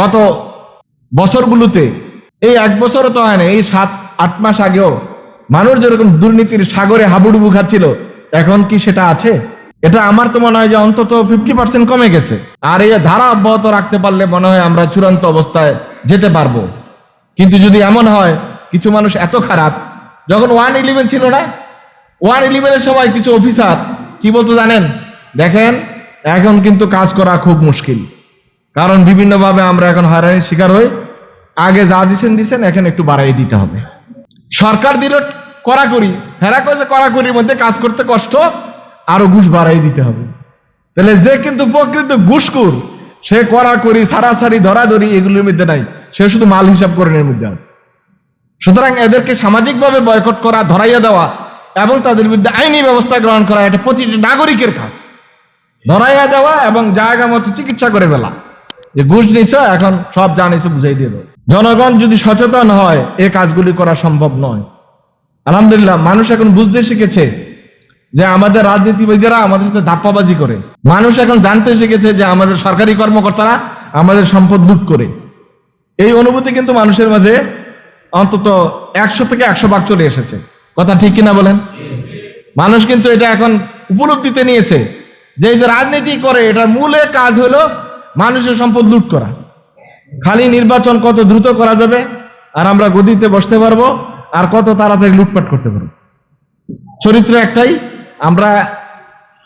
গত বছরগুলোতে, এই এক বছরও তো হয় না এই সাত, আট মাস আগেও মানুষ যেরকম দুর্নীতির সাগরে হাবুডুবু খাচ্ছিল, এখন কি সেটা আছে? এটা আমার তো মনে হয় যে অন্তত ফিফটি পার্সেন্ট কমে গেছে। আর এই ধারা অব্যাহত রাখতে পারলে মনে হয় আমরা চূড়ান্ত অবস্থায় যেতে পারব। কিন্তু যদি এমন হয়, কিছু মানুষ এত খারাপ, যখন ওয়ান ইলেভেন ছিল না, ওয়ান ইলেভেনের সময় কিছু অফিসার, কি বলতো জানেন? দেখেন, এখন কিন্তু কাজ করা খুব মুশকিল। কারণ বিভিন্নভাবে আমরা এখন হয়রানির শিকার হই। আগে যা দিছেন দিছেন, এখন একটু বাড়াই দিতে হবে। সরকার দিল কড়াকড়ি। হেরা করেছে কড়াকড়ির মধ্যে কাজ করতে কষ্ট, আরও ঘুষ বাড়াই দিতে হবে। তাহলে যে কিন্তু প্রকৃত ঘুষখুর, সে কড়াকড়ি সারাসারি ধরাধরি এগুলোর মধ্যে নাই। সে শুধু মাল হিসাব করার মধ্যে আছে। সুতরাং এদেরকে সামাজিকভাবে বয়কট করা, ধরাইয়া দেওয়া এবং তাদের বিরুদ্ধে আইনি ব্যবস্থা গ্রহণ করা, এটা প্রতিটি নাগরিকের কাজ। ধরাইয়া দেওয়া এবং জায়গা মতো চিকিৎসা করে ফেলা। যে ঘুষ নিছ, এখন সব জানিস বুঝাই দিয়ে জনগণ যদি সচেতন হয় এই কাজগুলি করা সম্ভব নয়। আলহামদুলিল্লাহ, মানুষ এখন বুঝতে শিখেছে যে আমাদের রাজনীতিবিদেরা আমাদের সাথে ধাপ্পাবাজি করে। মানুষ এখন জানতে শিখেছে যে আমাদের সরকারি কর্মকর্তারা আমাদের সম্পদ লুট করে। এই অনুভূতি কিন্তু মানুষের মাঝে অন্তত একশো থেকে একশো ভাগ চলে এসেছে। কথা ঠিক কিনা বলেন? মানুষ কিন্তু এটা এখন উপলব্ধিতে নিয়েছে। যে রাজনীতি করে, এটার মূলে কাজ হলো মানুষের সম্পদ লুট করা। খালি নির্বাচন কত দ্রুত করা যাবে, আর আমরা গদিতে বসতে পারব, আর কত তাড়াতাড়ি লুটপাট করতে পারব। চরিত্র একটাই, আমরা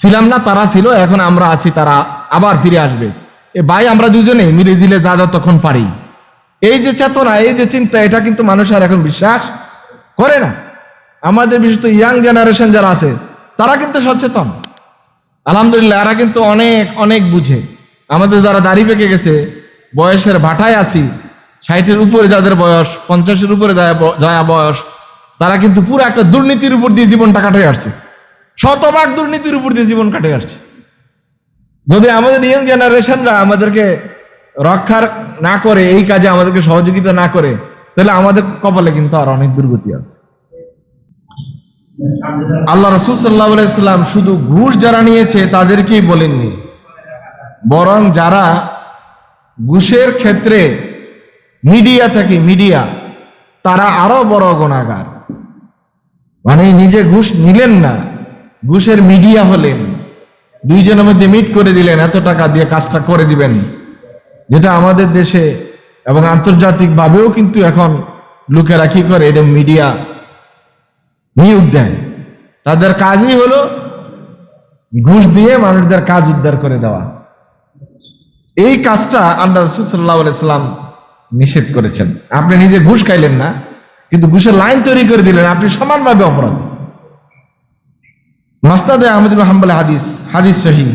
ছিলাম না, তারা ছিল, এখন আমরা আছি, তারা আবার ফিরে আসবে। এ ভাই, আমরা দুজনে মিলে দিলে যা যতক্ষণ পারি। এই যে চেতনা, এই যে চিন্তা, এটা কিন্তু মানুষ আর এখন বিশ্বাস করে না। আমাদের বিশেষত ইয়াং জেনারেশন যারা আছে, তারা কিন্তু সচেতন। আলহামদুলিল্লাহ, এরা কিন্তু অনেক অনেক বুঝে। আমাদের যারা দাড়ি পেকে গেছে, বয়সের ভাটায় আছি, ষাটের উপরে যাদের বয়স, পঞ্চাশের উপরে যায় বয়স, তারা কিন্তু পুরো একটা দুর্নীতির উপর দিয়ে জীবনটা কাটাই আসছে। শতভাগ দুর্নীতির উপর দিয়ে জীবন কাটাই আসছে। যদি আমাদের ইয়ং জেনারেশনরা আমাদেরকে রক্ষার না করে, এই কাজে আমাদেরকে সহযোগিতা না করে, তাহলে আমাদের কপালে কিন্তু আর অনেক দুর্গতি আছে। আল্লাহ রসুল সাল্লাহ ইসলাম শুধু ঘুষ যারা নিয়েছে, তাদেরকেই বলেননি। বরং যারা ঘুষের ক্ষেত্রে মিডিয়া থেকে মিডিয়া, তারা আরও বড় গুণাগার। মানে নিজে ঘুষ নিলেন না, ঘুষের মিডিয়া হলেন। দুইজনের মধ্যে মিট করে দিলেন, এত টাকা দিয়ে কাজটা করে দিবেন। যেটা আমাদের দেশে এবং আন্তর্জাতিক ভাবেও কিন্তু এখন লোকেরা কি করে, এটা মিডিয়া নিয়োগ দেয় তাদের কাজই হলো ঘুষ দিয়ে মানুষদের কাজ উদ্ধার করে দেওয়া। এই কাজটা আল্লাহ রসুল সাল্লাহ সাল্লাম নিষেধ করেছেন আপনি নিজে ঘুষ খাইলেন না কিন্তু ঘুষের লাইন তৈরি করে দিলেন আপনি সমানভাবে অপরাধী মাস্তাদে আহমদ বিন হাম্বল হাদিস হাদিস সহি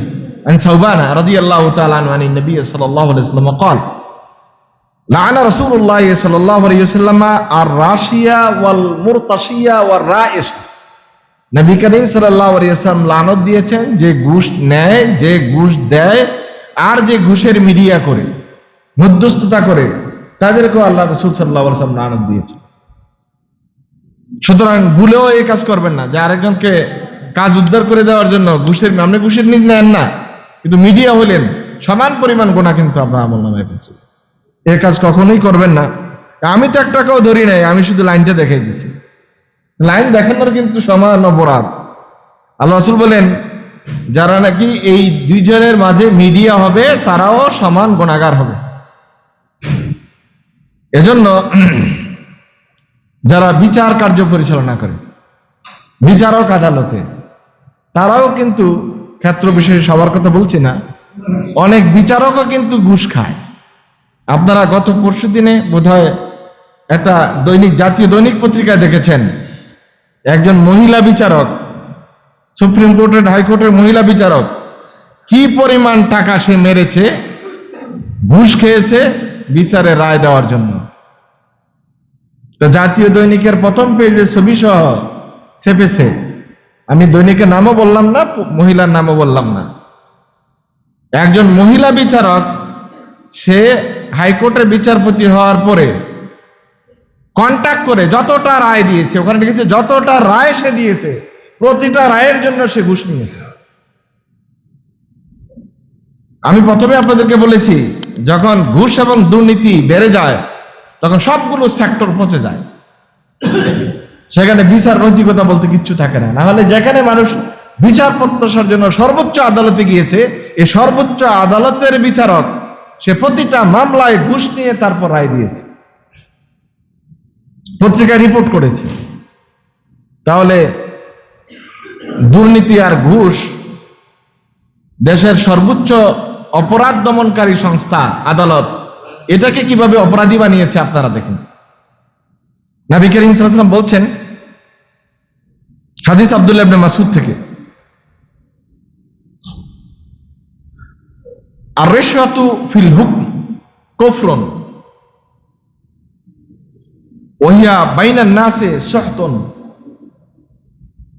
عن ثوبان رضي الله تعالى عنه عن النبي صلى الله عليه وسلم قال لعن رسول الله صلى الله عليه وسلم الراشية والمرتشية والرائش নবী করিম সাল্লাল্লাহু আলাইহি ওয়াসাল্লাম লানত দিয়েছেন যে ঘুষ নেয় যে ঘুষ দেয় আর যে ঘুষের মিডিয়া করে, মধ্যস্থতা করে, তাদেরকেও আল্লাহ রসুল সাল্লাহ সাল্লাম দিয়েছেন সুতরাং ভুলেও এই কাজ করবেন না। যে আরেকজনকে কাজ উদ্ধার করে দেওয়ার জন্য ঘুষের আপনি ঘুষের নিজ নেন না, কিন্তু মিডিয়া হলেন, সমান পরিমাণ গোনা কিন্তু আপনার আমল নামায় করছে এ কাজ কখনোই করবেন না। আমি তো এক টাকাও ধরি নাই, আমি শুধু লাইনটা দেখাই দিছি। লাইন দেখানোর কিন্তু সমান অপরাধ। আল্লাহ রসুল বলেন যারা নাকি এই দুইজনের মাঝে মিডিয়া হবে, তারাও সমান গুণাগার হবে। এজন্য যারা বিচার কার্য পরিচালনা করে, বিচারক আদালতে, তারাও কিন্তু ক্ষেত্র বিশেষে সবার কথা বলছি না, অনেক বিচারকও কিন্তু ঘুষ খায়। আপনারা গত পরশু দিনে বোধহয় একটা দৈনিক, জাতীয় দৈনিক পত্রিকায় দেখেছেন, একজন মহিলা বিচারক সুপ্রিম কোর্টের হাইকোর্টের মহিলা বিচারক, কি পরিমাণ টাকা সে মেরেছে, ঘুষ খেয়েছে, বিচারে রায় দেওয়ার জন্য। তো জাতীয় দৈনিকের প্রথম পেজে ছবি সহ ছেপেছে আমি দৈনিকের নামও বললাম না, মহিলার নামও বললাম না। একজন মহিলা বিচারক, সে হাইকোর্টের বিচারপতি হওয়ার পরে কন্ট্যাক্ট করে যতটা রায় দিয়েছে, ওখানে লিখেছে, যতটা রায় সে দিয়েছে প্রতিটা রায়ের জন্য সে ঘুষ নিয়েছে। আমি প্রথমে আপনাদেরকে বলেছি, যখন ঘুষ এবং দুর্নীতি বেড়ে যায়, তখন সবগুলো সেক্টর পচে যায়। সেখানে বিচার নৈতিকতা বলতে কিচ্ছু থাকে না। না হলে যেখানে মানুষ বিচার প্রত্যাশার জন্য সর্বোচ্চ আদালতে গিয়েছে এই সর্বোচ্চ আদালতের বিচারক, সে প্রতিটা মামলায় ঘুষ নিয়ে তারপর রায় দিয়েছে। পত্রিকায় রিপোর্ট করেছে। তাহলে দুর্নীতি আর ঘুষ দেশের সর্বোচ্চ অপরাধ দমনকারী সংস্থা আদালত এটাকে কীভাবে অপরাধী বানিয়েছে আপনারা দেখেন। নবী করিম বলছেন, হাদিস আব্দুল্লাহ মাসুদ থেকে আর রেশাতু ফিল ওহিয়া বাইনান নাসে সহতন।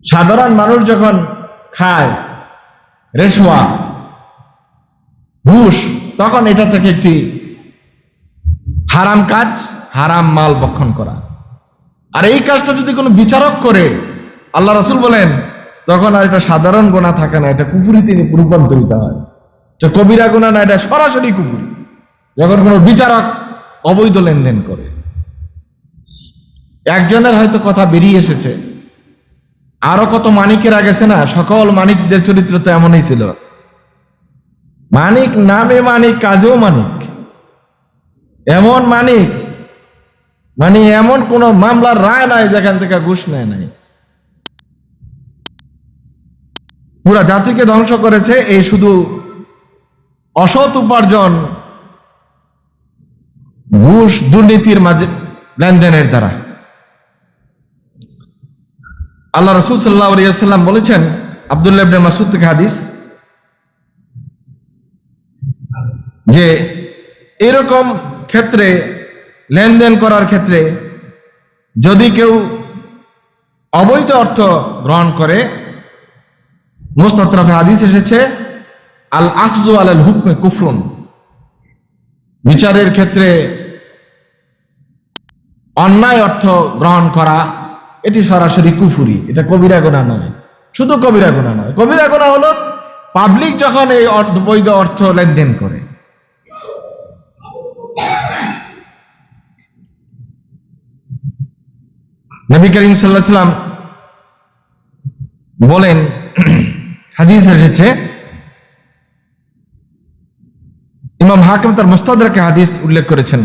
সাধারণ মানুষ যখন খায় রেশমা, ঘুষ, তখন এটা থেকে একটি হারাম কাজ, হারাম মাল বক্ষণ করা। আর এই কাজটা যদি কোনো বিচারক করে, আল্লাহ রসুল বলেন, তখন আর এটা সাধারণ গোনা থাকে না, এটা কুকুরি তিনি রূপান্তরিত হয়। এটা কবিরা গোনা না, এটা সরাসরি কুপুরি যখন কোনো বিচারক অবৈধ লেনদেন করে। একজনের হয়তো কথা বেরিয়ে এসেছে আরও কত মানিকেরা গেছে না? সকল মানিকদের চরিত্র তো এমনই ছিল। মানিক নামে মানিক, কাজেও মানিক। এমন মানিক মানে এমন কোন মামলার রায় নাই যেখান থেকে ঘুষ নেয় নাই। পুরা জাতিকে ধ্বংস করেছে এই শুধু অসৎ উপার্জন, ঘুষ দুর্নীতির মাঝে লেনদেনের দ্বারা। আল্লাহ রসুল সাল্লাহ আলিয়াল্লাম বলেছেন, আবদুল্লাহ মাসুদ থেকে হাদিস যে এরকম ক্ষেত্রে লেনদেন করার ক্ষেত্রে যদি কেউ অবৈধ অর্থ গ্রহণ করে মোস্তাফে হাদিস এসেছে আল আখজু আল হুকমে কুফরুন। বিচারের ক্ষেত্রে অন্যায় অর্থ গ্রহণ করা এটি সরাসরি কুফুরি, এটা কবিরা গোনা নয়। শুধু কবিরা গোনা নয়। কবিরা গোনা হলো পাবলিক যখন এই বৈধ অর্থ লেনদেন করে। নবী করিম সাল্লাহ সাল্লাম বলেন, হাদিস এসেছে, ইমাম হাকিম তার মুস্তাদরাকে হাদিস উল্লেখ করেছেন।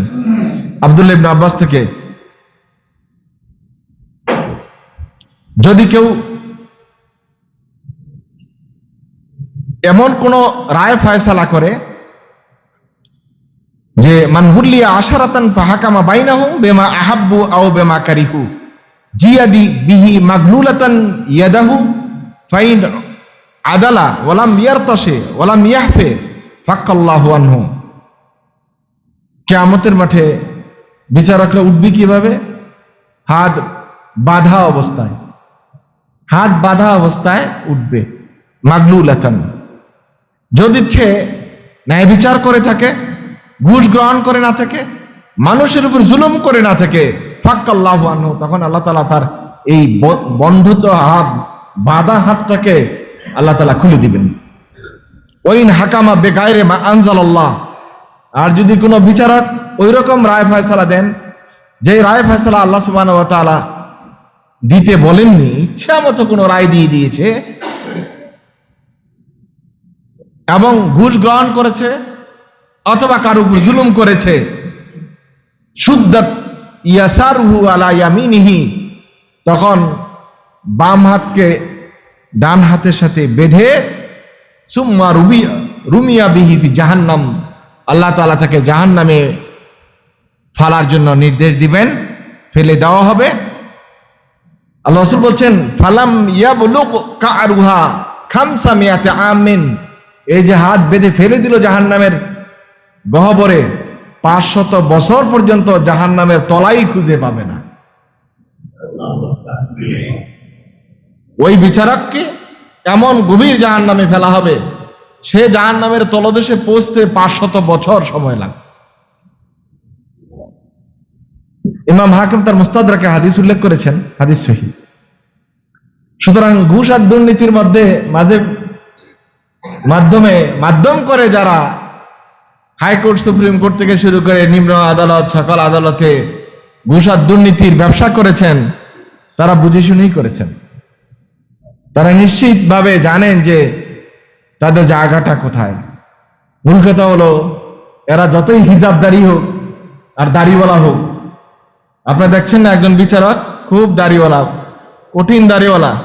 আব্দুল্লাহ আব্বাস থেকে যদি কেউ এমন কোন রায় ফয়সালা করে যে মানহুল্লিয়া আশারাতান ফাহাকামা বাইনাহু বেমা আহাব্বু আও বেমা কারিহু, জিয়াদি বিহি মাগলুলাতান ইয়াদাহু, ফাইন আদালা ওয়ালাম ইয়ারতাশে ওয়ালাম ইয়াহফে ফাক্কাল্লাহু আনহু কিয়ামতের মাঠে বিচারকরা উঠবে কীভাবে? হাত বাধা অবস্থায়। হাত বাধা অবস্থায় উঠবে, মাগলুলাতান। যদি সে ন্যায় বিচার করে থাকে, ঘুষ গ্রহণ করে না থাকে, মানুষের উপর জুলুম করে না থাকে, ফাক্কাল্লাহ আনহু, তখন আল্লাহ তালা তার এই বন্ধুত হাত, বাধা হাতটাকে আল্লাহ তালা খুলে দিবেন। ওইন হাকামা বেগায়রে মা আনজাল আল্লাহ আর যদি কোনো বিচারক ওই রকম রায় ফয়সালা দেন যে রায় ফয়সালা আল্লাহ সুবাহ তাআলা দিতে বলেননি ইচ্ছা মতো কোনো রায় দিয়ে দিয়েছে। এবং ঘুষ গ্রহণ করেছে, অথবা কারও উপর জুলুম করেছে। ইয়ামিনিহি। তখন বাম হাতকে ডান হাতের সাথে বেঁধে সুম্মা রুবি, রুমিয়া বিহিফি জাহান্নাম। আল্লাহ তালা তাকে জাহান্নামে ফালার জন্য নির্দেশ দিবেন, ফেলে দেওয়া হবে। আল্লাহ রসুল বলছেন, ফালাম ইয়াবলুক কারুহা খামসা মিয়াতে আমিন। এই যে হাত বেঁধে ফেলে দিল জাহান্নামের গহবরে, পাঁচশত বছর পর্যন্ত জাহান্নামের তলাই খুঁজে পাবে না। ওই বিচারককে এমন গভীর জাহান্নামে ফেলা হবে, সে জাহান্নামের তলদেশে পৌঁছতে পাঁচশত বছর সময় লাগবে। ইমাম হাকিম তার মুস্তাদরাকে হাদিস উল্লেখ করেছেন, হাদিস সহি। সুতরাং ঘুষ আর দুর্নীতির মধ্যে মাঝে মাধ্যমে মাধ্যম করে যারা হাইকোর্ট, সুপ্রিম কোর্ট থেকে শুরু করে নিম্ন আদালত, সকল আদালতে ঘুষ আর দুর্নীতির ব্যবসা করেছেন, তারা বুঝে শুনেই করেছেন। তারা নিশ্চিতভাবে জানেন যে তাদের জায়গাটা কোথায়। মূল কথা হলো, এরা যতই হিজাবদারি হোক আর দাড়িওয়ালা হোক আপনারা দেখছেন না একজন বিচারক? খুব দাড়িওয়ালা, কঠিন দাড়িওয়ালা।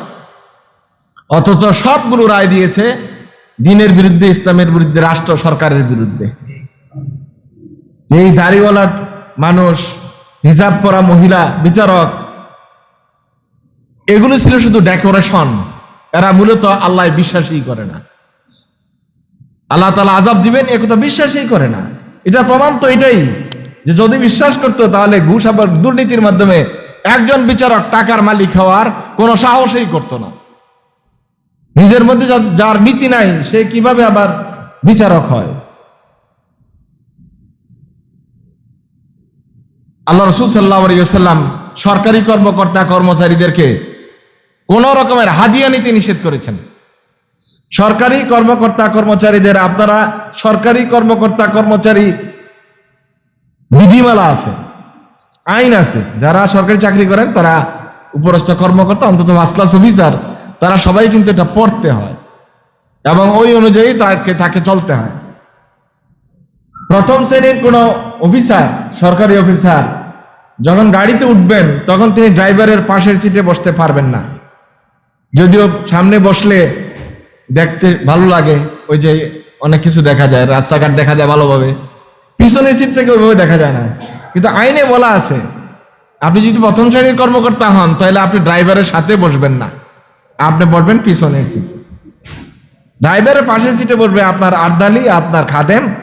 অথচ সবগুলো রায় দিয়েছে দিনের বিরুদ্ধে, ইসলামের বিরুদ্ধে, রাষ্ট্র সরকারের বিরুদ্ধে। এই দাড়িওয়ালা মানুষ, হিজাব পরা মহিলা, বিচারক, এগুলো ছিল শুধু ডেকোরেশন। এরা মূলত আল্লাহ বিশ্বাসই করে না। আল্লাহ তালা আজাব দিবেন, এ কথা বিশ্বাসই করে না। এটা প্রমাণ তো এটাই। যে যদি বিশ্বাস করতো, তাহলে ঘুষ আবার দুর্নীতির মাধ্যমে একজন বিচারক টাকার মালিক হওয়ার কোনো সাহসই করতো না। নিজের মধ্যে যার নীতি নাই, সে কীভাবে আবার বিচারক হয়? আল্লাহ রসুল সাল্লাহ সাল্লাম সরকারি কর্মকর্তা কর্মচারীদেরকে কোন রকমের হাদিয়া নিতে নিষেধ করেছেন। সরকারি কর্মকর্তা কর্মচারীদের আপনারা সরকারি কর্মকর্তা কর্মচারী বিধিমালা আছে, আইন আছে। যারা সরকারি চাকরি করেন, তারা উপরস্থ কর্মকর্তা, অন্তত ফার্স্ট ক্লাস অফিসার তারা সবাই কিন্তু এটা পড়তে হয়। এবং ওই অনুযায়ী তাকে তাকে চলতে হয়। প্রথম শ্রেণির কোন অফিসার সরকারি অফিসার যখন গাড়িতে উঠবেন, তখন তিনি ড্রাইভারের পাশের সিটে বসতে পারবেন না। যদিও সামনে বসলে দেখতে ভালো লাগে, ওই যে অনেক কিছু দেখা যায়, রাস্তাঘাট দেখা যায় ভালোভাবে। পিছনের সিট থেকে ওইভাবে দেখা যায় না। কিন্তু আইনে বলা আছে, আপনি যদি প্রথম শ্রেণির কর্মকর্তা হন, তাহলে আপনি ড্রাইভারের সাথে বসবেন না। আপনি বসবেন পিছনের সিটে ড্রাইভারের পাশের সিটে বসবে আপনার আর্দালি, আপনার খাদেম।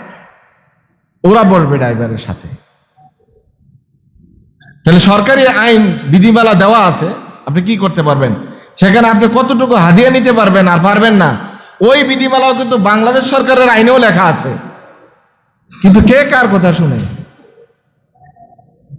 ওরা বসবে ড্রাইভারের সাথে। তাহলে সরকারি আইন, বিধিমালা দেওয়া আছে, আপনি কি করতে পারবেন? সেখানে আপনি কতটুকু হাদিয়া নিতে পারবেন আর পারবেন না? ওই বিধিমালাও কিন্তু বাংলাদেশ সরকারের আইনেও লেখা আছে। কিন্তু কে কার কথা শুনে?